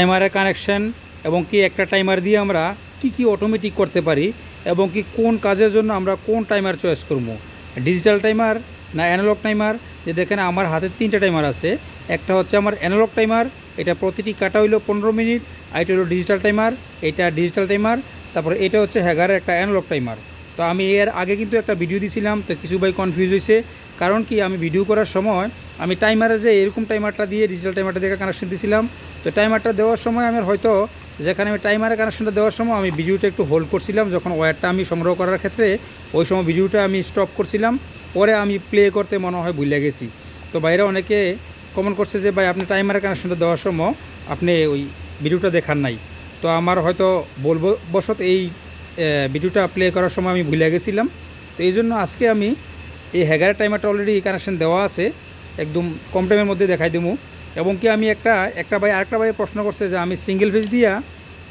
টাইমারের connection এবং কি একটা টাইমার দিয়ে আমরা কি কি অটোমেটিক করতে পারি এবং কি কোন কাজের জন্য আমরা কোন টাইমার চয়েস করব? ডিজিটাল টাইমার না অ্যানালগ টাইমার যে দেখেন আমার হাতে তিনটা টাইমার আছে। একটা হচ্ছে আমার অ্যানালগ টাইমার এটা প্রতিটি কাটা হইল পনেরো মিনিট, আর এটা হলো ডিজিটাল টাইমার এটা ডিজিটাল টাইমার তারপরে এটা হচ্ছে হ্যাগারের একটা অ্যানালগ টাইমার তো আমি এর আগে কিন্তু একটা ভিডিও দিছিলাম, তো কিছু ভাই কনফিউজ হয়েছে কারণ কি আমি ভিডিও করার সময় আমি টাইমারে যে এরকম টাইমারটা দিয়ে ডিজিটাল টাইমারটা দিয়ে কানেকশন দিয়েছিলাম তো টাইমারটা দেওয়ার সময় আমার হয়তো যেখানে আমি টাইমারে কানেকশনটা দেওয়ার সময় আমি ভিডিওটা একটু হোল্ড করছিলাম, যখন ওয়্যারটা আমি সংগ্রহ করার ক্ষেত্রে ওই সময় ভিডিওটা আমি স্টপ করছিলাম, পরে আমি প্লে করতে মনে হয় ভুলে গেছি। তো বাইরে অনেকে কমেন্ট করছে যে, ভাই, আপনি টাইমারে কানেকশনটা দেওয়ার সময় আপনি ওই ভিডিওটা দেখার নাই। তো আমার হয়তো বলব বশত এই ভিডিওটা প্লে করার সময় আমি ভুলে গেছিলাম। তো এই জন্য আজকে আমি এই হ্যাগারের টাইমারটা অলরেডি কানেকশন দেওয়া আছে। একদম কম টাইমের মধ্যে দেখাই দেবো। এবং কি আমি একটা একটা ভাই, আরেকটা ভাই প্রশ্ন করছে যে আমি সিঙ্গেল ফেজ দিয়া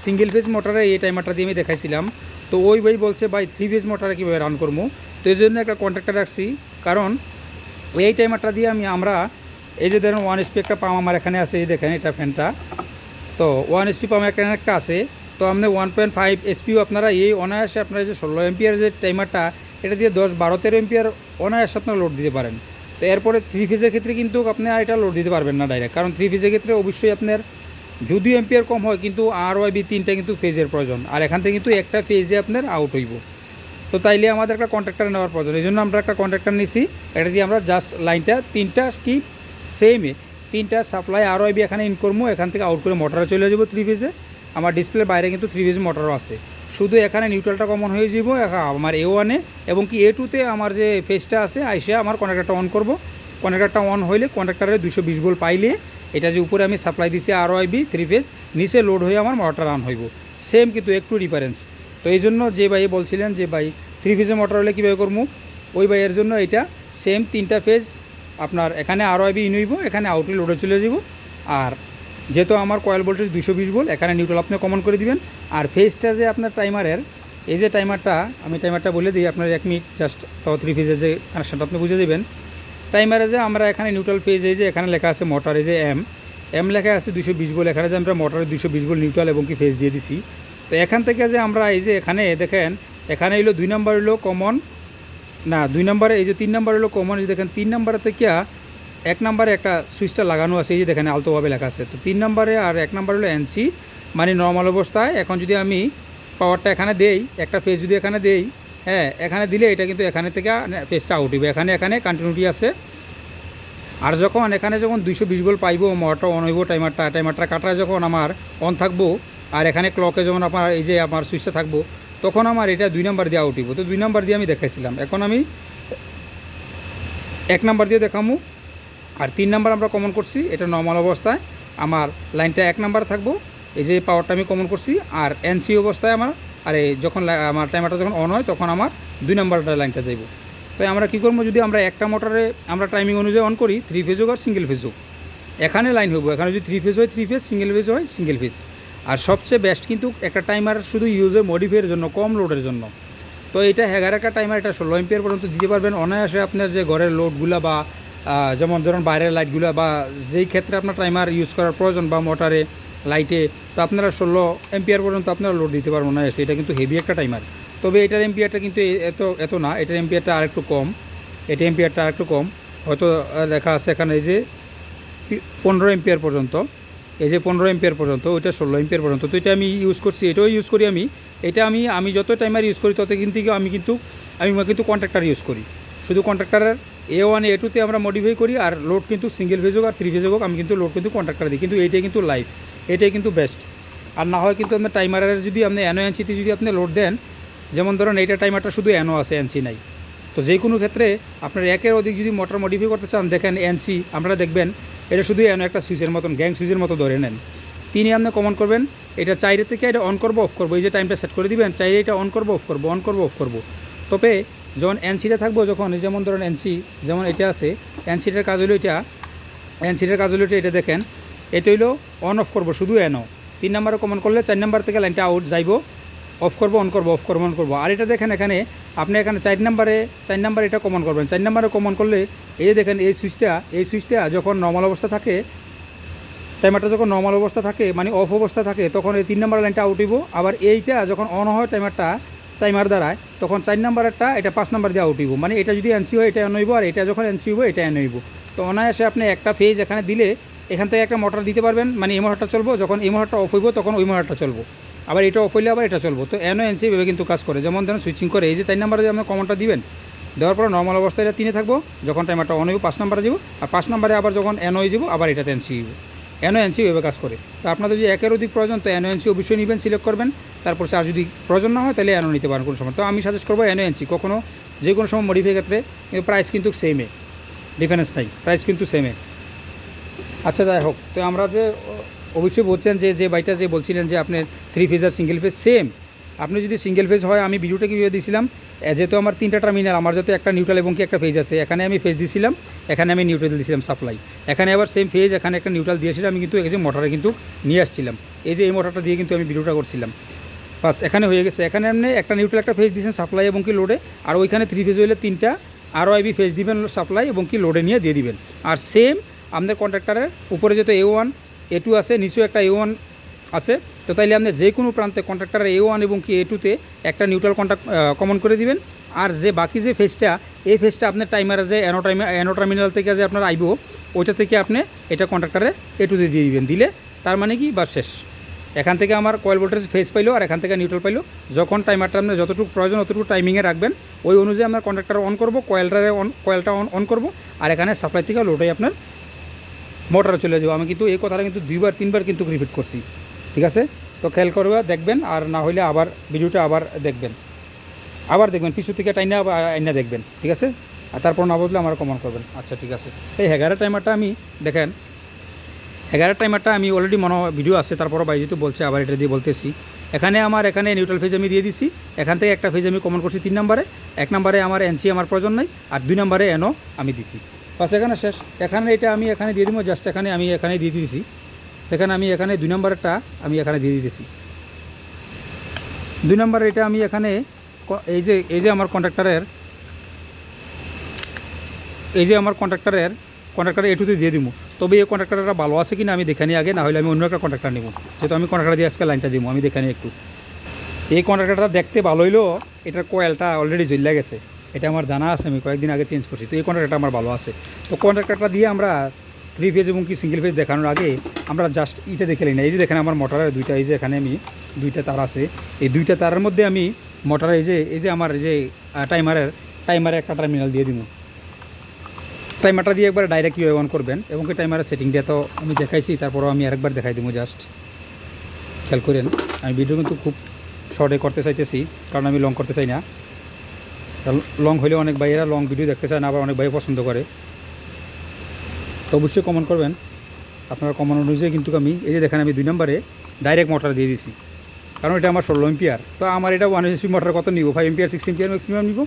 সিঙ্গেল ফেজ মোটরে এই টাইমারটা দিয়ে আমি দেখাইছিলাম। তো ওই ভাই বলছে, ভাই থ্রি ফেজ মোটরে কীভাবে রান করব? তো এই জন্য একটা কন্ট্যাক্টর রাখছি। কারণ এই টাইমারটা দিয়ে আমি আমরা, এই যে ধরুন ওয়ান এসপি একটা পাম্প আমার এখানে আছে, এই দেখেন এটা ফ্যানটা তো ওয়ান এসপি পাম্প এখানে একটা আছে। তো আপনি ওয়ান পয়েন্ট ফাইভ এসপিও আপনারা এই অনায়াসে আপনারা যে ষোলো এমপিয়ার যে টাইমারটা এটা দিয়ে দশ, বারো, তেরো এমপিয়ার অনায়াসে আপনারা লোড দিতে পারেন। তো এরপরে থ্রি ফেজের ক্ষেত্রে কিন্তু আপনি আর এটা লোড দিতে পারবেন না ডাইরেক্ট কারণ থ্রি ফেজের ক্ষেত্রে অবশ্যই আপনার যদিও এমপিয়ার কম হয়, কিন্তু আর ওয়াই বি তিনটা কিন্তু ফেজের প্রয়োজন। আর এখান থেকে কিন্তু একটা ফেজে আপনার আউট হইব। তো তাইলে আমাদের একটা কন্ট্রাক্টার নেওয়ার প্রয়োজন। এই জন্য আমরা একটা কন্ট্রাক্টর নিছি। এটা দিয়ে আমরা জাস্ট লাইনটা তিনটা কি সেমে তিনটা সাপ্লাই আরও বি এখানে ইন করব, এখান থেকে আউট করে মোটরে চলে যাব থ্রি ফেজে আমার ডিসপ্লের বাইরে কিন্তু থ্রি ফেজ মোটরও আছে। শুধু এখানে নিউট্রালটা কমন হয়ে যাব আমার এ ওয়ানে এবং কি এ টুতে আমার যে ফেজটা আছে আইসে আমার কন্ট্রাক্টরটা অন করব। কন্ট্রাক্টরটা অন হইলে কন্ট্রাক্টরের দুশো বিশ ভোল্ট পাইলে, এটা যে উপরে আমি সাপ্লাই দিছি আরও আইবি থ্রি ফেজ নিচে লোড হয়ে আমার মোটর রান হইব। সেম কিন্তু একটু ডিফারেন্স তো এই জন্য যে ভাই বলছিলেন যে ভাই থ্রি ফেজে মোটর হলে কীভাবে করব ওই ভাইয়ের জন্য এটা সেম তিনটা ফেজ আপনার এখানে আর আইবি ইন হইব, এখানে আউটে লোডে চলে যাব আর যেহেতু আমার কয়েল ভোল্টেজ দুশো বিশ ভোল্ট এখানে নিউট্রাল আপনি কমন করে দিবেন। আর ফেজটা যে আপনার টাইমারের এই যে টাইমারটা আমি টাইমারটা বলে দিই, আপনার এক মিনিট জাস্ট তাও থ্রি ফেজের যে কানেকশনটা আপনি বুঝে দেবেন। টাইমারে যে আমরা এখানে নিউট্রাল ফেজ এই যে এখানে লেখা আছে মোটর এই যে এম এম লেখা আছে দুশো বিশ ভোল্ট এখানে যে আমরা মোটরের দুশো বিশ ভোল্ট নিউট্রাল এবং কি ফেজ দিয়ে দিছি। তো এখান থেকে যে আমরা এই যে এখানে দেখেন, এখানে হলো দুই নম্বর হলো কমন না, দুই নম্বরে এই যে তিন নম্বর হলো কমন এই দেখেন, তিন নম্বরে থেকে এক নম্বরে একটা সুইচটা লাগানো আছে, এই যে দেখেন আলতোভাবে লেখা আছে। তো তিন নম্বরে আর এক নম্বর হলো এনসি মানে নর্মাল অবস্থায়। এখন যদি আমি পাওয়ারটা এখানে দেই, একটা ফেজ যদি এখানে দেই হ্যাঁ এখানে দিলে এটা কিন্তু এখানে থেকে ফেজটা আউট হইবে এখানে এখানে কন্টিনিউটি আছে। আর যখন এখানে যখন দুইশো বিশ বল পাইব মোটরটা অন হইব টাইমারটা টাইমারটা কাটায় যখন আমার অন থাকব, আর এখানে ক্লকে যখন আপনার এই যে আমার সুইচটা থাকব, তখন আমার এটা দুই নাম্বার দিয়ে আউট হইব। তো দুই নাম্বার দিয়ে আমি দেখাইছিলাম। এখন আমি এক নাম্বার দিয়ে দেখামু। আর তিন নাম্বার আমরা কমন করছি, এটা নর্মাল অবস্থায়। আমার লাইনটা এক নাম্বার থাকব, এই যে পাওয়ারটা আমি কমন করছি, আর এনসি অবস্থায় আমার, আর এই যখন আমার টাইমারটা যখন অন হয়, তখন আমার দুই নাম্বারটা লাইনটা যাইব। তো আমরা কী করব, যদি আমরা একটা মোটরে আমরা টাইমিং অনুযায়ী অন করি থ্রি ফেজ হোক আর সিঙ্গেল ফেজ হোক, এখানে লাইন হইব। এখানে যদি থ্রি ফেজ হয় থ্রি ফেজ সিঙ্গেল ফেজ হয় সিঙ্গেল ফেজ আর সবচেয়ে বেস্ট কিন্তু একটা টাইমার শুধু ইউজ হয় মডিফাইয়ের জন্য, কম লোডের জন্য। তো এটা এগারো একটা টাইমার এটা ষোলো এম্পিয়ার পর্যন্ত দিতে পারবেন। অনায়াসে আপনার যে ঘরের লোডগুলা বা যেমন ধরুন বাইরের লাইটগুলো বা যেই ক্ষেত্রে আপনার টাইমার ইউজ করার প্রয়োজন বা মোটরে লাইটে তো আপনারা ষোলো এম্পিয়ার পর্যন্ত আপনারা লোড দিতে পারবেন অনায়াসে এটা কিন্তু হেভি একটা টাইমার তবে এটার এম্পিয়ারটা কিন্তু এত এত না, এটার এম্পিয়ারটা আরেকটু কম, এটা এম্পিয়ারটা আরেকটু কম। হয়তো লেখা আছে এখানে এই যে পনেরো এম্পিয়ার পর্যন্ত, এই যে পনেরো এম্পিয়ার পর্যন্ত, ওইটা ষোলো এম্পিয়ার পর্যন্ত। তো এটা আমি ইউজ করছি, এটাও ইউজ করি আমি, এটা আমি আমি যত টাইমার ইউজ করি, তত কিন্তু আমি কিন্তু আমি কিন্তু কন্ট্রাক্টার ইউজ করি। শুধু কন্ট্রাক্টারের এ ওয়ান এ টুতে আমরা মডিফাই করি আর লোড কিন্তু সিঙ্গেল ফেজ হোক আর থ্রি ফেজ হোক, আমি কিন্তু লোড কিন্তু কন্ট্রাক্টার দিই। কিন্তু এইটাই কিন্তু লাইফ এটাই কিন্তু বেস্ট আর না হয় কিন্তু আপনার টাইমারের যদি আপনি এনও এনসিতে যদি আপনি লোড দেন, যেমন ধরুন এইটা টাইমারটা শুধু এনও আছে এনসি নাই। তো যে কোনো ক্ষেত্রে আপনার একের অধিক যদি মোটর মডিফাই করতে চান, দেখেন এনসি আপনারা দেখবেন এটা শুধু এন একটা সুইচের মতন গ্যাং সুইচের মতো ধরে নেন। তিনি আপনি কমন করবেন, এটা চাইরে থেকে এটা অন করব অফ করব। এই যে টাইমটা সেট করে দিবেন, চাইরে এটা অন করব অফ করব অন করব অফ করব। তবে যখন এনসিটা থাকব, যখন যেমন ধরুন এনসি যেমন এটা আছে এনসিটার কাজ হলো এটা এনসিটার কাজ হলো এটা এটা দেখেন, এটা হইল অন অফ করব, শুধু এনও তিন নাম্বারে কমন করলে চার নাম্বার থেকে লাইনটা আউট যাইব অফ করব অন করব অফ করব অন করব। আর এটা দেখেন এখানে, আপনি এখানে চার নাম্বারে, চার নাম্বার এটা কমন করবেন। চার নাম্বারে কমন করলে, এই দেখেন, এই সুইচটা এই সুইচটা যখন নর্মাল অবস্থা থাকে টাইমারটা যখন নর্মাল অবস্থা থাকে মানে অফ অবস্থা থাকে, তখন এই তিন নম্বর লাইনটা আউট হইব। আবার এইটা যখন অন হয় টাইমারটা টাইমার দ্বারায়, তখন চার নাম্বারেরটা এটা পাঁচ নাম্বার দিয়ে হইব। মানে এটা যদি এনসি হয়, এটা এন হইব আর এটা যখন এনসি হইব, এটা এন হইব তো অনায়াসে আপনি একটা ফেজ এখানে দিলে, এখান থেকে একটা মোটর দিতে পারবেন। মানে এই মোটরটা চলবো, যখন এই মোটরটা অফ হইব, তখন ওই মোটরটা চলবো। আবার এটা অফ হইলে আবার এটা চলবো। তো এনও এনসি ভেবে কিন্তু কাজ করে। যেমন ধরুন সুইচিং করে, এই যে চার নাম্বারে যে আপনি কমনটা দিবেন, দেওয়ার পরে নর্মাল অবস্থায় এটা তিনে থাকব। যখন টাইমারটা অন হইব, পাঁচ নাম্বারে যাব। আর পাঁচ নাম্বারে আবার যখন এন হয়ে যাব, আবার এটাতে এনসি হইব। এনসি এভাবে কাজ করে। তো আপনাদের যদি একের অধিক প্রয়োজন, তো এনসি অবশ্যই নেবেন সিলেক্ট করবেন, তারপর আর যদি প্রয়োজন না হয়, তাহলে এনও নিতে পারেন কোনো সময়। তো আমি সাজেস্ট করব এনও কখনও যে কোনো সময় মডিফাই ক্ষেত্রে প্রাইস কিন্তু সেমে ডিফারেন্স নাই প্রাইস কিন্তু সেমে আচ্ছা যাই হোক, তো আমরা যে, অবশ্যই বলছেন যে যে বাইটা যে বলছিলেন যে আপনার থ্রি ফেজ আর সিঙ্গেল ফেজ সেম আপনি যদি সিঙ্গেল ফেজ হয়, আমি ভিডিওটা কীভাবে দিয়েছিলাম যেহেতু আমার তিনটা টার্মিনাল আমার যাতে একটা নিউট্রাল এবং কি একটা ফেজ আছে, এখানে আমি ফেজ দিয়েছিলাম এখানে আমি নিউট্রাল দিয়েছিলাম সাপ্লাই এখানে আবার সেম ফেজ এখানে একটা নিউট্রাল দিয়েছিলাম আমি কিন্তু এই যে মোটরে কিন্তু নিয়ে আসছিলাম। এই যে এই মোটরটা দিয়ে কিন্তু আমি ভিডিওটা করছিলাম। বাস, এখানে হয়ে গেছে। এখানে আপনি একটা নিউট্রাল একটা ফেজ দিয়েছেন সাপ্লাই এবং কি লোডে আর ওইখানে থ্রি ফেজ হইলে তিনটা আরও আইবি ফেজ দিবেন সাপ্লাই এবং কি লোডে নিয়ে দিয়ে দিবেন। আর সেম আপনাদের কন্ট্রাক্টারের উপরে যেহেতু এ ওয়ান এ টু আছে, নিচেও একটা এ ওয়ান আছে, তো তাইলে আপনি যে কোনো প্রান্তে কন্ট্রাক্টারের এ ওয়ান এবং কি এ টুতে একটা নিউট্রাল কন্ট্যাক্ট কমন করে দিবেন। আর যে বাকি যে ফেজটা এই ফেজটা আপনার টাইমারে যে অ্যানো টাইম অ্যানো টার্মিনাল থেকে যে আপনার আইবো, ওইটা থেকে আপনি এটা কন্ট্রাক্টারে এ টুতে দিয়ে দিবেন। দিলে তার মানে কি? বা শেষ। এখান থেকে আমার কয়েল ভোল্টেজ ফেজ পাইলো আর এখান থেকে নিউট্রাল পাইলো। যখন টাইমারটা আপনার যতটুকু প্রয়োজন অতটুকু টাইমিংয়ে রাখবেন, ওই অনুযায়ী আমরা কন্ট্রাক্টার অন করব কয়েলটারে অন কয়েলটা অন অন করব। আর এখানে সাপ্লাই থেকে লোটাই আপনার মোটরে চলে যাব। আমি কিন্তু এই কথাটা কিন্তু দুইবার, তিনবার কিন্তু রিপিট করছি। ঠিক আছে? তো খেয়াল করবে, দেখবেন, আর না হলে আবার ভিডিওটা আবার দেখবেন। আবার দেখবেন, পিছু থেকে টাইনা আইনা দেখবেন, ঠিক আছে? আর তারপর না বুঝলে আমার কমন করবেন। আচ্ছা ঠিক আছে। এই এগারো টাইমারটা আমি, দেখেন এগারো টাইমারটা আমি অলরেডি মনে ভিডিও আছে, তারপরও বাই যেহেতু বলছে, আবার এটা দিয়ে বলতেছি। এখানে আমার, এখানে নিউট্রাল ফেজ আমি দিয়ে দিছি। এখান থেকে একটা ফেজ আমি কমন করছি তিন নম্বরে। এক নম্বরে আমার এনসি আমার প্রয়োজন নাই, আর দুই নম্বরে এনও আমি দিছি। বাস, এখানে শেষ। এখানে এটা আমি এখানে দিয়ে দিব জাস্ট এখানে আমি এখানে দিয়ে দিয়েছি এখানে আমি এখানে দুই নম্বরেরটা আমি এখানে দিয়ে দিতেছি। দুই নম্বরে এটা আমি এখানে এই যে এই যে আমার কন্ট্রাক্টরের এই যে আমার কন্ট্রাক্টরের কন্ট্রাক্টর এটুতে দিয়ে দিব তবে এই কন্ট্রাক্টরটা ভালো আছে কিনা আমি দেখে নিই আগে না হলে আমি অন্য একটা কন্ট্রাক্টর নিব। যেহেতু আমি কন্ট্রাক্টর দিয়ে আজকে লাইনটা দিব আমি দেখে নিই একটু। এই কন্ট্রাক্টরটা দেখতে ভালো হইলেও এটার কয়েলটা অলরেডি জ্বললে গেছে। এটা আমার জানা আছে, আমি কয়েকদিন আগে চেঞ্জ করছি। তো এই কন্ট্রাক্টরটা আমার ভালো আছে। তো কন্ট্রাক্টরটা দিয়ে আমরা থ্রি ফেজ এবং কি সিঙ্গেল ফেজ দেখানোর আগে আমরা জাস্ট এটা দেখে নিই না। এই যে দেখেন আমার মোটরের দুইটা, এই যে এখানে আমি দুইটা তার আছে। এই দুইটা তারের মধ্যে আমি মোটরের এই যে এই যে আমার যে টাইমারের টাইমারে একটা টার্মিনাল দিয়ে দিব টাইমারটা দিয়ে একবার ডাইরেক্ট ইউ অন করবেন এবং কি টাইমারের সেটিংটা তো আমি দেখাইছি, তারপরও আমি আরেকবার দেখাই দিব জাস্ট খেয়াল করেন, আমি ভিডিও কিন্তু খুব শর্টে করতে চাইতেছি, কারণ আমি লং করতে চাই না। লং হলে অনেক ভাইয়েরা লং ভিডিও দেখতে চায় না, আবার অনেক ভাই পছন্দ করে। তো অবশ্যই কমন করবেন। আপনারা কমন অনুযায়ী কিন্তু আমি, এই যে দেখেন আমি দুই নম্বরে ডাইরেক্ট মোটর দিয়ে দিছি। কারণ এটা আমার ষোলো এম্পিয়ার তো আমার এটা ওয়ান এসপি মোটর কত নিব? Five ampere six ampere maximum নিব?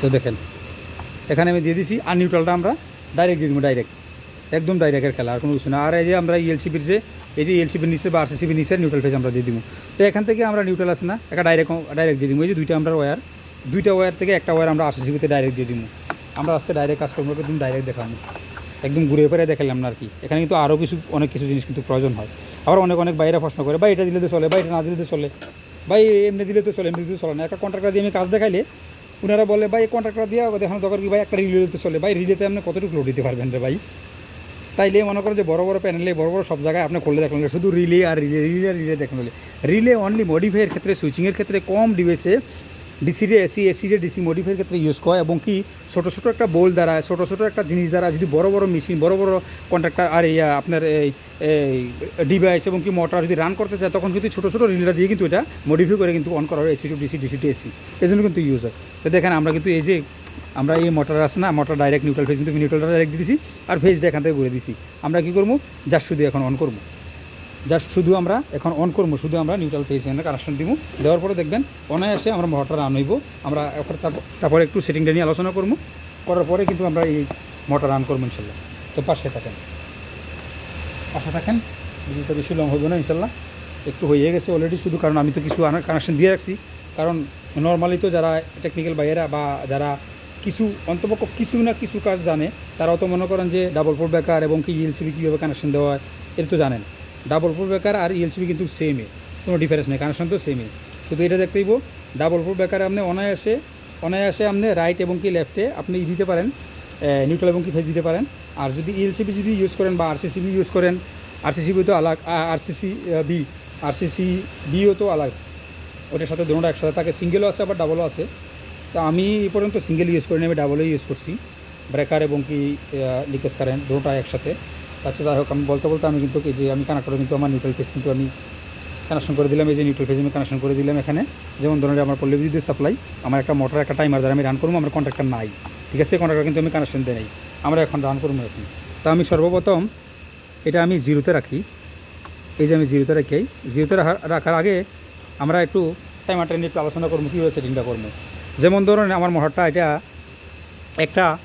তো দেখেন, এখানে আমি দিয়ে দিছি আর নিউট্রালটা আমরা ডাইরেক্ট দিয়ে দেবো ডাইরেক্ট একদম ডাইরেক্টের খেলা, আর কোনো কিছু না। আর এই যে আমরা ইএলসিপির যে, এই যে ইএলসিপির নিচে বা আরসিসিপির নিচে নিউট্রাল ফেজ আমরা দিয়ে দিব। তো এখান থেকে আমরা নিউট্রাল আছে না একটা ডাইরেক্ট ডাইরেক্ট দিয়ে দিব। এই যে দুইটা আমরা ওয়্যার দুইটা ওয়্যার থেকে একটা ওয়্যার আমরা আরসিসিপিতে ডাইরেক্ট দিয়ে দিব আমরা আজকে ডাইরেক্ট করব একদম ডাইরেক্ট দেখাবো একদম ঘুরে ফিরে দেখালাম আর কি। এখানে কিন্তু আরও কিছু, অনেক কিছু জিনিস কিন্তু প্রয়োজন হয়। আবার অনেক অনেক বাইরে প্রশ্ন করে বা এটা দিলে তো চলে বা এটা না দিলে তো চলে। ভাই, এমনি দিলে তো চলে, এমনি দিলে তো চলে না। একটা কন্ট্রাক্টর দিয়ে আমি কাজ দেখাইলে ওনারা বলে, ভাই কন্ট্রাক্টর দিয়ে দেখানো দরকার কি? ভাই, একটা রিলে দিতে চলে। ভাই রিলেতে আপনি কতটুকু লোড দিতে পারবেন রে ভাই? তাইলে মনে করেন যে বড় বড় প্যানেলে বড় বড় সব জায়গায় আপনি করলে দেখলেন শুধু রিলে আর রিলে রিলে রিলে দেখলেন রিলে অনলি মডিফাইয়ের ক্ষেত্রে সুইচিংয়ের ক্ষেত্রে কম ডিভাইসে ডিসিরে এসি এসিরে ডিসি মডিফাইয়ের ক্ষেত্রে ইউজ করে এবং কি ছোটো ছোটো একটা বোল দ্বারা, ছোটো ছোটো একটা জিনিস দ্বারা যদি বড় বড় মেশিন বড় বড় কন্ট্রাক্টর আর ইয়া আপনার এই ডিভাইস এবং কি মোটর যদি রান করতে চায়, তখন কিন্তু ছোটো ছোটো রিলটা দিয়ে কিন্তু এটা মডিফাই করে কিন্তু অন করা হয় AC to DC DC to AC এই জন্য কিন্তু ইউজ হয়। তো দেখেন আমরা কিন্তু এই যে, আমরা এই মোটর আছে না মোটর ডাইরেক্ট নিউট্রাল ফেজ কিন্তু নিউট্রালটা ডাইরেক্ট দিয়েছি আর ফেজটা এখান থেকে ঘুরে দিছি। আমরা কী করব? জাস্ট শুধু এখন অন করব। জাস্ট শুধু আমরা এখন অন করব, শুধু আমরা নিউট্রাল ফেজ এনে কানেকশন দিব। দেওয়ার পরে দেখবেন, অনায়াসে আমরা মোটর রান হইব। আমরা তারপরে একটু সেটিংটা নিয়ে আলোচনা করব। করার পরে কিন্তু আমরা এই মোটর রান করব ইনশাল্লাহ। তো পাশে থাকেন। পাশে থাকেন। ভিডিওটা বেশি লং হবে না ইনশাল্লাহ। একটু হয়ে গেছে অলরেডি শুধু, কারণ আমি তো কিছু কানেকশন দিয়ে রাখছি। কারণ নর্মালি তো যারা টেকনিক্যাল বাইয়েরা বা যারা কিছু, অন্তপক্ষ কিছু না কিছু কাজ জানে, তারাও তো মনে করেন যে ডাবল ফোর বেকার এবং কি ইএলসিবি কীভাবে কানেকশন দেওয়া হয় এটা তো জানেন। ডাবল ফোর বেকার আর ইএলসিবি কিন্তু সেমই কোনো ডিফারেন্স নেই কানেকশন তো সেমই শুধু এটা দেখতেইব ডাবল ফোর বেকারে আপনি অনায়াসে অনায়াসে আপনি রাইট এবং কি লেফটে আপনি ই দিতে পারেন নিউট্রাল এবং কি ফেস দিতে পারেন। আর যদি ইএলসিবি যদি ইউজ করেন বা আরসিসিবি ইউজ করেন, আরসিসিবি তো আলাগ আরসিসি বি, আরসিসি বিও তো আলাগ। ওটার সাথে দুটোটা একসাথে থাকে সিঙ্গেলও আছে আবার ডাবলও আছে। তো আমি এই পর্যন্ত সিঙ্গেল ইউজ করিনি, আমি ডাবলই ইউজ করছি। ব্রেকার এবং কি লিকেজ কারেন্ট দুটোটা একসাথে। আচ্ছা যাই হোক, আমি বলতে বলতে আমি কিন্তু যে আমি কানেক্টরে কিন্তু আমার নিউট্রাল ফেস কিন্তু আমি কানেকশন করে দিলাম, এই যে নিউট্রাল ফেস আমি কানেকশন করে দিলাম এখানে। যেমন ধরুন আমার পল্লী বিদ্যুৎ সাপ্লাই আমার একটা মোটর একটা টাইমার দ্বারা আমি রান করব, আমার কন্ট্রাক্টর নাই। ঠিক আছে? কন্ট্রাক্টর কিন্তু আমি কানেকশন দেয় নাই। আমরা এখন রান করব এখন। তা আমি সর্বপ্রথম এটা আমি জিরোতে রাখি। এই যে আমি জিরোতে রাখি জিরোতে রাখা- রাখার আগে আমরা একটু টাইমারটা নিয়ে একটু আলোচনা করব, কীভাবে সেটিংটা করব। যেমন ধরুন আমার মোটরটা এটা একটা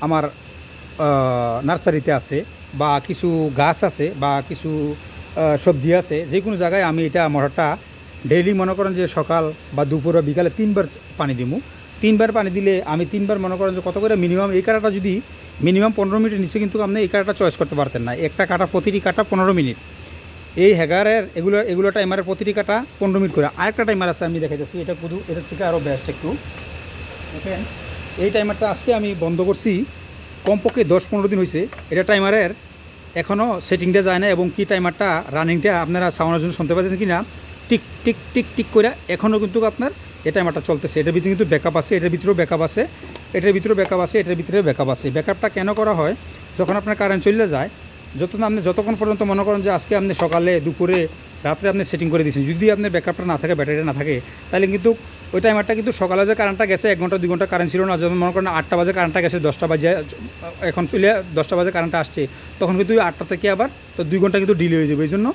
আমার নার্সারিতে আছে। বা কিছু গাছ আছে বা কিছু সবজি আছে যে কোনো জায়গায় আমি এটা মোটরটা ডেইলি মনে করেন যে সকাল বা দুপুর বা বিকালে তিনবার পানি দিমু। তিনবার পানি দিলে আমি তিনবার মনে করেন যে কত করে মিনিমাম এই কাটাটা যদি মিনিমাম পনেরো মিনিটের নিচে কিন্তু আপনি এই কাটাটা চয়েস করতে পারতেন না। একটা কাটা প্রতিটি কাটা পনেরো মিনিট। এই হ্যাগারের এগুলো এগুলো টাইমারের প্রতিটি কাটা পনেরো মিনিট করে। আরেকটা টাইমার আছে, আমি দেখাইতেছি, এটা শুধু এটা থেকে আরও বেস্ট একটু। দেখেন, এই টাইমারটা আজকে আমি বন্ধ করছি। কমপক্ষে দশ পনেরো দিন হয়েছে এটা টাইমারের এখনও সেটিংটা যায় না এবং কি টাইমারটা রানিংটা আপনারা সাউন্ডের জন্য শুনতে পাচ্ছেন কি না টিক টিক টিক টিক করে এখনও কিন্তু আপনার এই টাইমারটা চলতেছে। এটার ভিতরে কিন্তু ব্যাকআপ আছে, এটার ভিতরেও ব্যাকআপ আছে, এটার ভিতরেও ব্যাকআপ আছে, এটার ভিতরেও ব্যাকআপ আছে। ব্যাকআপটা কেন করা হয়? যখন আপনার কারেন্ট চলে যায় যত আপনি, যতক্ষণ পর্যন্ত মনে করেন যে আজকে আপনি সকালে, দুপুরে, রাত্রে আপনি সেটিং করে দিয়েছেন, যদি আপনার ব্যাকআপটা না থাকে ব্যাটারিটা না থাকে, তাহলে কিন্তু ওই টাইমারটা কিন্তু সকালে যে কারেন্টটা গেছে, এক ঘণ্টা, দুই ঘণ্টা কারেন্ট ছিল না। যেমন মনে করেন আটটা বাজে কারেন্টটা গেছে, দশটা বাজে, এখন চলে দশটা বাজে কারেন্টটা আসছে। তখন কিন্তু আটটা থেকে আবার তো দুই ঘণ্টা কিন্তু ডিলে হয়ে যাবে। এই জন্য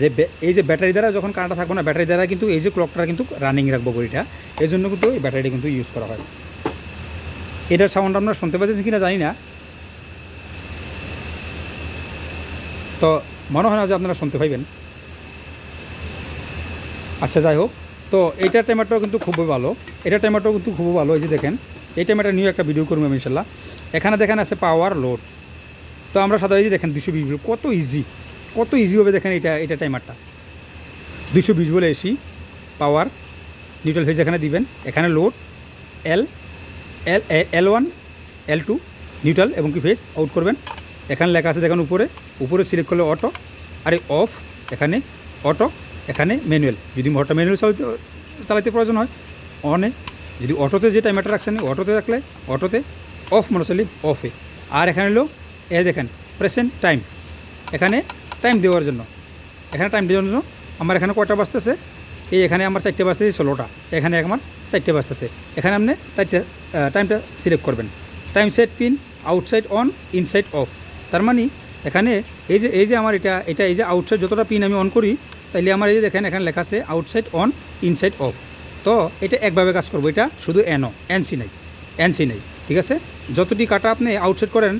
যে এই যে ব্যাটারি দ্বারা যখন কারেন্টটা থাকবে না ব্যাটারি দ্বারা কিন্তু এই যে ক্লকটা কিন্তু রানিং রাখব ঘড়িটা। এই জন্য কিন্তু এই ব্যাটারিটা কিন্তু ইউজ করা হয়। এটার সাউন্ড আপনারা শুনতে পাচ্ছেন কিনা জানি না। তো মনে হয় না যে আপনারা শুনতে পাইবেন। আচ্ছা যাই হোক। তো এইটার টাইমারটাও কিন্তু খুবই ভালো। এটা টাইমারটাও কিন্তু খুবই ভালো, এই যে দেখেন। এই টাইমারটা নিয়ে একটা ভিডিও করব আমি ইনশাল্লাহ। এখানে দেখেন আছে পাওয়ার লোড তো আমরা সাধারণত দেখেন দুশো বিশ ভোল্ট কত ইজি কত ইজি হবে দেখেন এটা এটা টাইমারটা দুশো বিশ বলে এসি পাওয়ার নিউট্রাল ফেজ এখানে দিবেন। এখানে load L L L one L two neutral এবং কি ফেস আউট করবেন। এখানে লেখা আছে দেখেন উপরে। উপরে সিলেক্ট করলে অটো আরে অফ এখানে অটো এখানে ম্যানুয়াল যদি মোটরটা ম্যানুয়াল চালাতে চালাতে প্রয়োজন হয় অনে যদি অটোতে যে টাইমারটা রাখছেন, অটোতে রাখলে, অটোতে অফ মনে চলি অফে আর এখানে হলো এ দেখেন প্রেসেন্ট টাইম এখানে টাইম দেওয়ার জন্য। এখানে টাইম দেওয়ার জন্য আমার এখানে কয়টা বাজতেছে? এই এখানে আমার চারটে বাজতেছে, ষোলোটা। এখানে আমার চারটে বাজতেছে। এখানে আপনি চারটে টাইমটা সিলেক্ট করবেন। Time set pin outside on inside off তার মানে এখানে এই যে এই যে আমার এটা এটা এই যে আউটসাইড যতটা পিন আমি অন করি তাইলে আমার এই যে দেখেন, এখানে লেখা আছে আউটসাইড অন ইনসাইড অফ তো এটা একভাবে কাজ করব, এটা শুধু এনও এনসি নাই এনসি নাই, ঠিক আছে? যতটি কাটা আপনি আউটসাইড করেন,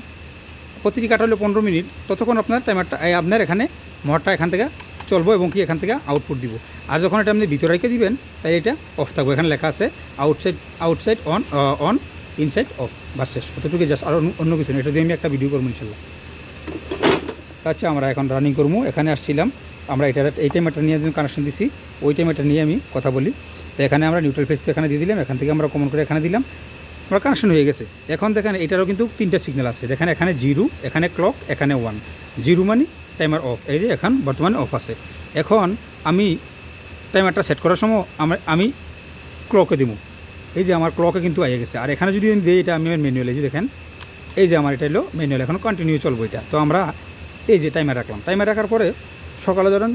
প্রতিটি কাটা হলো পনেরো মিনিট, ততক্ষণ আপনার টাইমারটা আপনার এখানে মোটরটা এখান থেকে চলবো এবং কি এখান থেকে আউটপুট দিব। আর যখন এটা আপনি ভিতরে রেখে দিবেন তাই এটা অফ থাকবে। এখানে লেখা আছে outside outside on on inside off বাস শেষ অতটুকু জাস্ট আর অন্য- কিছু নেই এটা দিয়ে আমি একটা ভিডিও করব ইনশাল্লাহ। আচ্ছা আমরা এখন রানিং করব, এখানে আসছিলাম। আমরা এটা এই টাইমারটা নিয়ে কানেকশন দিছি, ওই টাইমারটা নিয়ে আমি কথা বলি। তো এখানে আমরা নিউট্রাল ফেস তো এখানে দিয়ে দিলাম, এখান থেকে আমরা কমন করে এখানে দিলাম। আমরা কানেকশন হয়ে গেছে। এখন দেখেন, এটারও কিন্তু তিনটা সিগন্যাল আছে। দেখেন, এখানে জিরো, এখানে ক্লক এখানে ওয়ান জিরো মানে টাইমার অফ এই যে এখন বর্তমানে অফ আছে। এখন আমি টাইমারটা সেট করার সময় আমার আমি ক্লকে দিব। এই যে আমার ক্লকে কিন্তু আইয়ে গেছে। আর এখানে যদি আমি দিই, এটা আমি ম্যানুয়াল এই যে দেখেন, এই যে আমার এটা হলো ম্যানুয়াল এখন কন্টিনিউ চলবো এটা। তো আমরা এই যে টাইমার রাখলাম। টাইমার রাখার পরে সকালে ধরেন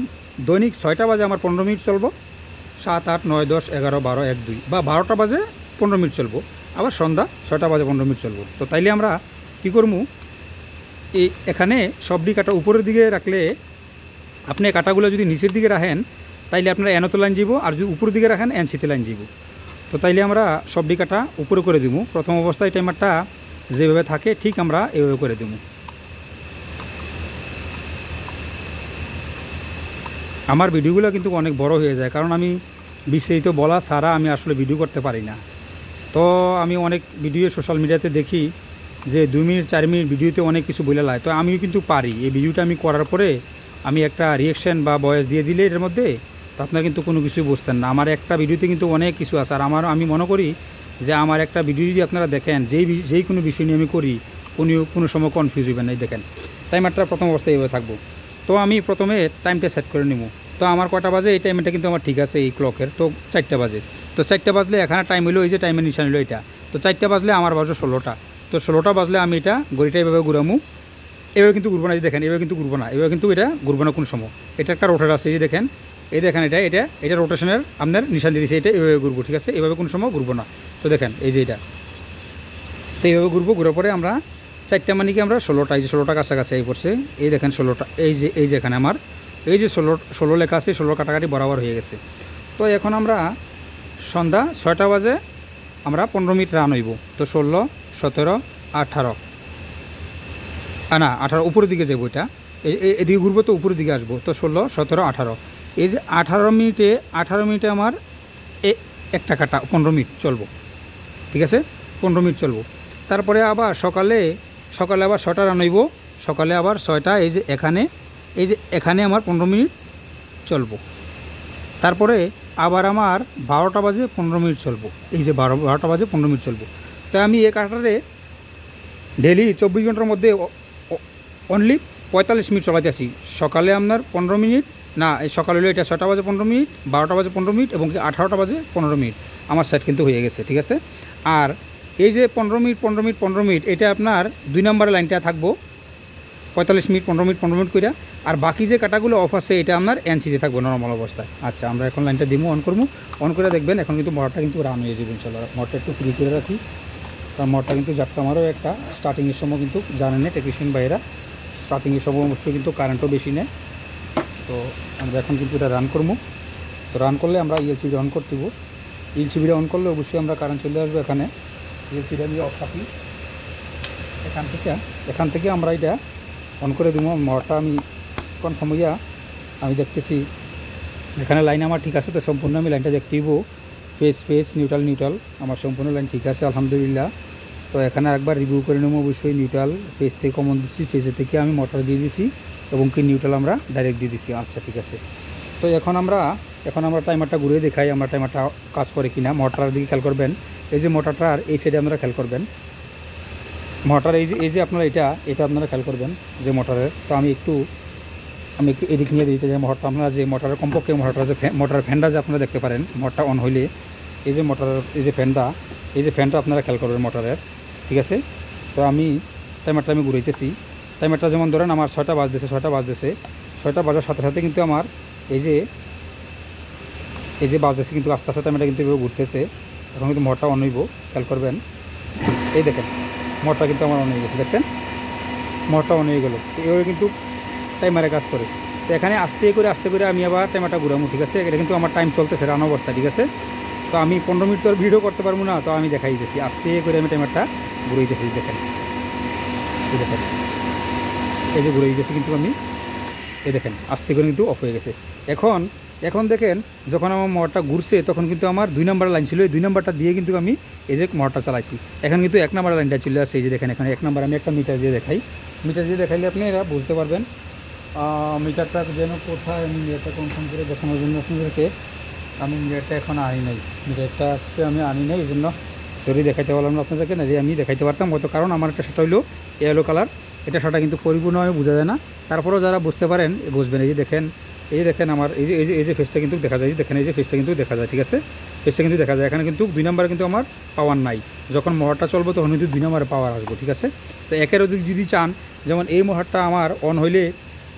দৈনিক ছয়টা বাজে আমার পনেরো মিনিট চলবো, সাত, আট, নয়, দশ, এগারো, বারো, এক, দুই বা বারোটা বাজে পনেরো মিনিট চলবো, আবার সন্ধ্যা ছয়টা বাজে পনেরো মিনিট চলবো। তো তাইলে আমরা কী করব এই এখানে সবডি কাটা উপরের দিকে রাখলে আপনি কাটাগুলো যদি নিচের দিকে রাখেন, তাইলে আপনারা এনতে লাইন যাব আর যদি উপরের দিকে রাখেন, এনসিতে লাইন যাব তো তাইলে আমরা সবডি কাটা উপরে করে দিব প্রথম অবস্থায় টাইমারটা যেভাবে থাকে ঠিক আমরা এভাবে করে দেবো আমার ভিডিওগুলো কিন্তু অনেক বড় হয়ে যায়, কারণ আমি বিস্তারিত বলা ছাড়া আমি আসলে ভিডিও করতে পারি না। তো আমি অনেক ভিডিও সোশ্যাল মিডিয়াতে দেখি যে দুই মিনিট, চার মিনিট ভিডিওতে অনেক কিছু বলে লায়। তো আমিও কিন্তু পারি। এই ভিডিওটা আমি করার পরে আমি একটা রিয়েকশন বা বয়স দিয়ে দিলে এর মধ্যে তো আপনারা কিন্তু কোনো কিছুই বুঝতেন না। আমার একটা ভিডিওতে কিন্তু অনেক কিছু আছে। আর আমার, আমি মনে করি যে আমার একটা ভিডিও যদি আপনারা দেখেন, যেই যেই কোনো বিষয় নিয়ে আমি করি, কোনো কোনো সময় কনফিউজ হইবেন না। দেখেন টাইমারটা প্রথম অবস্থায় এভাবে থাকব। তো আমি প্রথমে টাইমটা সেট করে নিব। তো আমার কটা বাজে, এই টাইমটা কিন্তু আমার ঠিক আছে, এই ক্লকের তো চারটা বাজে। তো চারটা বাজলে এখানে টাইম হলো এই যে টাইমের নিশান হলো এটা। তো চারটা বাজলে আমার বাজে ষোলোটা। তো ষোলোটা বাজলে আমি এটা গড়িটা এভাবে ঘুরামু। এভাবে কিন্তু ঘুরবো না দেখেন, এভাবে কিন্তু ঘুরবো না। এভাবে কিন্তু এটা ঘুরবো না কোন সময়। এটা একটা রোটার আছে, এই দেখেন। এই দেখেন এটা এটা এটা রোটেশনের আপনার নিশান দিয়ে দিয়েছে এটা এভাবে ঘুরবো, ঠিক আছে? এভাবে কোনো সময় ঘুরবো না। তো দেখেন, এই যে এটা। তো এইভাবে ঘুরবো, ঘুরার পরে আমরা চারটা মানে কি আমরা ষোলোটা, এই যে ষোলোটা কাছাকাছি এই পড়ছে, এই দেখেন ষোলোটা, এই যে এই যে এখানে আমার, এই যে ষোলো ষোলো লেখা আছে, ষোলো কাটাকাটি বরাবর হয়ে গেছে। তো এখন আমরা সন্ধ্যা ছয়টা বাজে, আমরা পনেরো মিনিট রান হইব। তো ষোলো, সতেরো, আঠারো। না, আঠারো, উপরের দিকে যাব এটা। এদিকে ঘুরবো তো উপরের দিকে আসব। তো ষোলো, সতেরো, আঠারো। এই যে আঠারো মিনিটে আঠারো মিনিটে আমার একটা কাটা, পনেরো মিনিট চলবো। ঠিক আছে? পনেরো মিনিট চলবো। তারপরে আবার সকালে সকালে আবার ছটা রান হইব। সকালে আবার ছয়টা, এই যে এখানে, এই যে এখানে আমার পনেরো মিনিট চলবো। তারপরে আবার আমার বারোটা বাজে পনেরো মিনিট চলবো। এই যে বারো, বারোটা বাজে পনেরো মিনিট চলবো। তাই আমি এ কাটারে ডেলি চব্বিশ ঘণ্টার মধ্যে অনলি পঁয়তাল্লিশ মিনিট চলাতে আসি সকালে আপনার পনেরো মিনিট, না, এই সকালে হলো এটা ছটা বাজে পনেরো মিনিট, বারোটা বাজে পনেরো মিনিট এবং আঠারোটা বাজে পনেরো মিনিট। আমার সেট কিন্তু হয়ে গেছে, ঠিক আছে? আর এই যে পনেরো মিনিট পনেরো মিনিট পনেরো মিনিট, এটা আপনার দুই নম্বরের লাইনটা থাকব। পঁয়তাল্লিশ মিনিট, পনেরো মিনিট পনেরো মিনিট করে আর বাকি যে কাটাগুলো অফ আছে, এটা আপনার এনসিতে থাকব নর্মাল অবস্থায়। আচ্ছা আমরা এখন লাইনটা দিমো অন করব। অন করে দেখবেন, এখন কিন্তু মোটরটা কিন্তু রান হয়ে যাবে ইনশাল্লাহ মোটরটা একটু ফ্রি করে রাখি। কারণ মোটরটা কিন্তু যাত্রা আমারও একটা। স্টার্টিংয়ের সময় কিন্তু জানেন না টেকনিশিয়ান বাইরা স্টার্টিংয়ের সময় অবশ্যই কিন্তু কারেন্টও বেশি নেয়। তো আমরা এখন কিন্তু এটা রান করব। তো রান করলে আমরা ইএলসিবি অন করতে দেবো ইএলসিবিটা অন করলে অবশ্যই আমরা কারেন্ট চলে আসব এখানে। অফ এখান থেকে এখান থেকে আমরা এটা অন করে দেবো। মোটরটা আমি কনফার্ম হইয়া আমি দেখতেছি, এখানে লাইন আমার ঠিক আছে তো, সম্পূর্ণ আমি লাইনটা দেখতে দিব ফেস ফেস নিউট্রাল নিউট্রাল আমার সম্পূর্ণ লাইন ঠিক আছে, আলহামদুলিল্লাহ। তো এখানে একবার রিভিউ করে নেব, অবশ্যই নিউট্রাল ফেস থেকে কমন দিচ্ছি ফেসের থেকে আমি মোটর দিয়ে দিছি, এবং কি নিউট্রাল আমরা ডাইরেক্ট দিয়ে দিছি। আচ্ছা ঠিক আছে। তো এখন আমরা এখন আমরা টাইমারটা ঘুরে দেখাই, আমরা টাইমারটা কাজ করে কিনা। মোটরের দিকে খেয়াল করবেন এই যে মোটরটার এই সাইডে আপনারা খেয়াল করবেন। মোটর এই যে এই যে আপনারা এটা এটা আপনারা খেয়াল করবেন যে মোটরের। তো আমি একটু আমি একটু এদিক নিয়ে দিতে যে মোটরটা। আপনারা যে মোটরের কমপক্ষে মোটরটা যে মোটরের ফ্যানটা যে আপনারা দেখতে পারেন, মোটরটা অন হইলে এই যে মোটরের, এই যে ফ্যানটা, এই যে ফ্যানটা আপনারা খেয়াল করবেন মোটরের, ঠিক আছে? তো আমি টাইমারটা আমি ঘুরাইতেছি। টাইমারটা যেমন ধরেন আমার ছয়টা বাজতেছে ছয়টা বাজতেছে। ছয়টা বাজার সাথে সাথে কিন্তু আমার এই যে এই যে বাজতেছে কিন্তু আস্তে আস্তে টাইমারটা কিন্তু ঘুরতেছে। এখন কিন্তু মোটরটা অন হইব, খেয়াল করবেন। এই দেখেন, মোটরটা কিন্তু আমার অন হয়ে গেছে, দেখছেন? মোটরটা অন হয়ে গেলো। এইভাবে কিন্তু টাইমারে কাজ করে। তো এখানে আস্তে করে আস্তে করে আমি আবার টাইমারটা ঘুরামু ঠিক আছে? এটা কিন্তু আমার টাইম চলতেছে রান অবস্থা, ঠিক আছে? তো আমি পনেরো মিনিট আর ভিডিও করতে পারব না, তো আমি দেখাই দিতেছি। আস্তে করে আমি টাইমারটা ঘুরাইতেছি দেখেন। এই দেখেন। এই যে ঘুরে দিতেছি কিন্তু আমি, এই দেখেন, আস্তে করে কিন্তু অফ হয়ে গেছে। এখন এখন দেখেন, যখন আমার মোটরটা ঘুরছে, তখন কিন্তু আমার দুই নম্বর লাইন ছিল। এই দুই নম্বরটা দিয়ে কিন্তু আমি এই যে মোটরটা চালাইছি। এখন কিন্তু এক নম্বর লাইনটা চলে আসছে। এই যে দেখেন, এখানে এক নম্বর আমি একটা মিটার দিয়ে দেখাই। মিটার দিয়ে দেখাইলে আপনি এরা বুঝতে পারবেন। মিটারটা যেন কোথায় আমি মিটারটা কনফার্ম করে দেখানোর জন্য আপনাদেরকে আমি মিটারটা এখন আনি নাই। মিটারটা আজকে আমি আনি নাই, এই জন্য সরি দেখাইতে পারলাম না আপনাদেরকে। না যে আমি দেখাইতে পারতাম, হয়তো কারণ আমার একটা সেটা হইল ইয়েলো কালার এটা সেটা কিন্তু পরিপূর্ণভাবে বোঝা যায় না। তারপরেও যারা বুঝতে পারেন, বুঝবেন। এই যে দেখেন এই যে দেখেন আমার, এই যে এই যে এই যে ফেসটা কিন্তু দেখা যায় দেখেন, এই যে ফেসটা কিন্তু দেখা যায়, ঠিক আছে? ফেসটা কিন্তু দেখা যায়। এখানে কিন্তু দুই নম্বরে কিন্তু আমার পাওয়ার নাই। যখন মোহরটা চলবে, তখন কিন্তু দুই নম্বরে পাওয়ার আসব, ঠিক আছে? তো একের অধিক যদি চান, যেমন এই মোহরটা আমার অন হইলে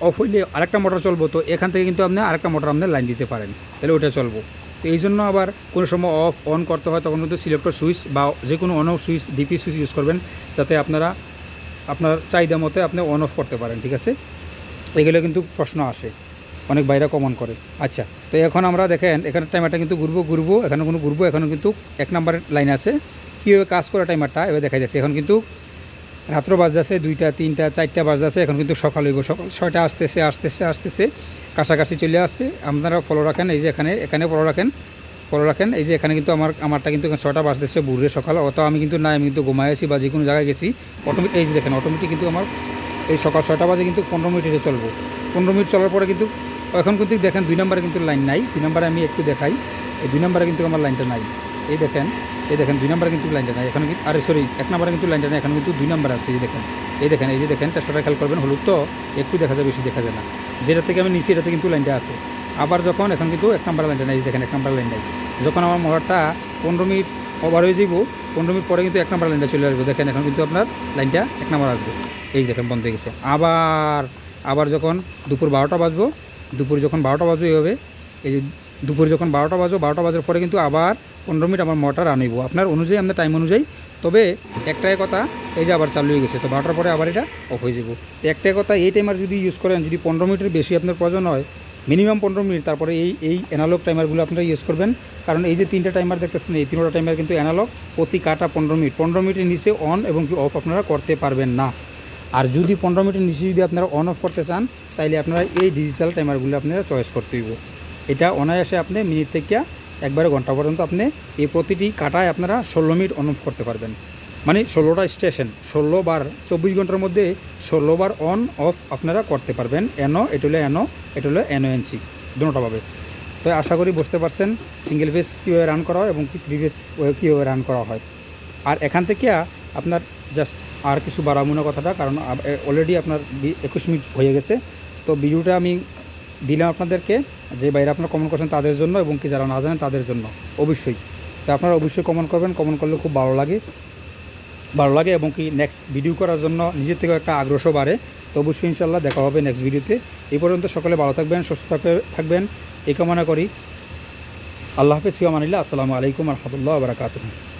অফ হইলে আরেকটা মোটর চলবো, তো এখান থেকে কিন্তু আপনি আরেকটা মোটর আপনার লাইন দিতে পারেন। তাহলে ওটা চলবো। তো এই জন্য আবার কোনো সময় অফ অন করতে হয়, তখন কিন্তু সিলেক্টর সুইচ বা যে কোনো on off switch DP switch use করবেন, যাতে আপনারা, আপনার চাহিদা মতে আপনি অন অফ করতে পারেন, ঠিক আছে? এগুলো কিন্তু প্রশ্ন আসে। অনেক বাইরে কমন করে। আচ্ছা তো এখন আমরা দেখেন এখানে টাইমারটা কিন্তু ঘুরবো ঘুরবো। এখানে কোনো ঘুরবো, এখানে কিন্তু এক নাম্বারের লাইন আছে। কীভাবে কাজ করে টাইমারটা এবার দেখা যাচ্ছে। এখন কিন্তু রাত্র বাজতেছে, দুইটা, তিনটা, চারটা বাজতেছে। এখন কিন্তু সকাল হইব। সকাল ছয়টা আসতেছে আসতেছে আসতেছে। কাছাকাছি চলে আসছে। আপনারা ফলো রাখেন, এই যে এখানে এখানে ফলো রাখেন ফলো রাখেন। এই যে এখানে কিন্তু আমার, আমারটা কিন্তু ছটা বাজতেছে বুড়ে সকাল। অত আমি কিন্তু না আমি কিন্তু ঘুমায় আছি বা যে কোনো জায়গায় গেছি। অটোমেটিক এই যে দেখেন অটোমেটিক কিন্তু আমার এই সকাল ছটা বাজে কিন্তু পনেরো মিনিট চলবো। পনেরো মিনিট চলার পরে কিন্তু এখন কিন্তু দেখেন দুই নম্বরে কিন্তু লাইন নাই। দুই নম্বরে আমি একটু দেখাই। এই দুই নম্বরে কিন্তু আমার লাইনটা নাই। এই দেখেন এই দেখেন, দুই নম্বরে কিন্তু লাইনটা নাই। এখন আরে সরি এক নম্বরে কিন্তু লাইনটা নাই। এখন কিন্তু দুই নম্বর আছে, এই দেখেন। এই দেখেন, এই যে দেখেন চেষ্টাটা খেয়াল করবেন, হলুদ তো, একটু দেখা যায় বেশি দেখা যায় না। যেটা থেকে আমি নিচে এটাতে কিন্তু লাইনটা আছে। আবার যখন, এখন কিন্তু এক নম্বর লাইনটা নাই দেখেন, এক নম্বর লাইন নাই। যখন আমার মোটরটা পনেরো মিনিট ওভার হয়ে যাব পনেরো মিনিট পরে কিন্তু এক নম্বর লাইনটা চলে আসবে। দেখেন, এখন কিন্তু আপনার লাইনটা এক নম্বর আসবে। এই দেখেন, বন্ধ হয়ে গেছে। আবার আবার যখন দুপুর বারোটা বাজবো দুপুর যখন বারোটা বাজবে এইভাবে এই যে দুপুর যখন বারোটা বাজবো বারোটা বাজার পরে কিন্তু আবার পনেরো মিনিট আমার মোটর আনইব আপনার অনুযায়ী, আপনার টাইম অনুযায়ী। তবে একটাই কথা, এই যে আবার চালু হয়ে গেছে, তো বারোটার পরে আবার এটা অফ হয়ে যাব। একটাই কথা, এই টাইমার যদি ইউজ করেন, যদি পনেরো মিনিটের বেশি আপনার প্রয়োজন হয় মিনিমাম পনেরো মিনিট, তারপরে এই এই অ্যানালগ টাইমারগুলো আপনারা ইউজ করবেন। কারণ এই যে তিনটা টাইমার দেখতেছেন, এই তিনটা টাইমার কিন্তু অ্যানালগ প্রতি কাটা পনেরো মিনিট। পনেরো মিনিটের নিচে অন এবং অফ আপনারা করতে পারবেন না। আর যদি পনেরো মিনিটের নিচে যদি আপনারা অন অফ করতে চান, তাইলে আপনারা এই ডিজিটাল টাইমারগুলো আপনারা চয়েস করতে হইব। এটা অনায়াসে আপনি মিনিট থেকে একবারে ঘণ্টা পর্যন্ত আপনি এই প্রতিটি কাটায় আপনারা ষোলো মিনিট অন অফ করতে পারবেন। মানে ষোলোটা স্টেশন ষোলো বার চব্বিশ ঘণ্টার মধ্যে ষোলো বার অন অফ আপনারা করতে পারবেন। এনো এটা হলো এনো এটা হলো এনও এনসি দুটোটা পাবে। তো আশা করি বুঝতে পারছেন সিঙ্গেল ফেস কীভাবে রান করা হয় এবং ফেস কীভাবে রান করা হয়। আর এখান থেকে আপনার জাস্ট আর কিছু বাড়াবো না কথাটা, কারণ অলরেডি আপনার একুশ মিনিট হয়ে গেছে। তো ভিডিওটা আমি দিলাম আপনাদেরকে, যে বাইরে আপনারা কমেন্ট করছেন তাদের জন্য এবং কি যারা না জানেন তাদের জন্য, অবশ্যই। তো আপনারা অবশ্যই কমেন্ট করবেন কমেন্ট করলে খুব ভালো লাগে। ভালো লাগে এবং কি নেক্সট ভিডিও করার জন্য নিজের থেকেও একটা আগ্রহ বাড়ে। তো অবশ্যই ইনশাল্লাহ দেখা হবে নেক্সট ভিডিওতে এই পর্যন্ত সকলে ভালো থাকবেন, সুস্থ থাকবে- থাকবেন। এই কামনা করি। আল্লাহ হাফিজ ফিয়ামানিল্লাহ আসসালামু আলাইকুম রহমতুল্লাহ বারকাতুহ।